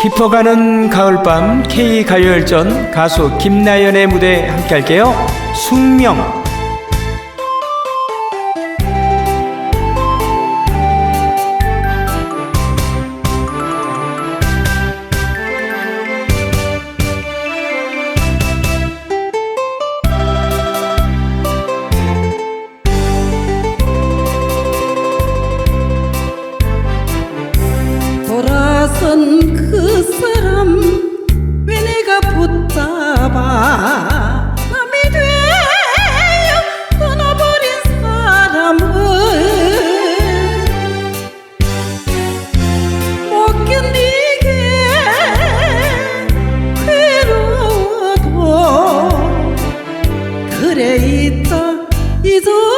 깊어가는 가을밤 K 가요열전 가수 김나연의 무대 함께 할게요. 숙명. preciso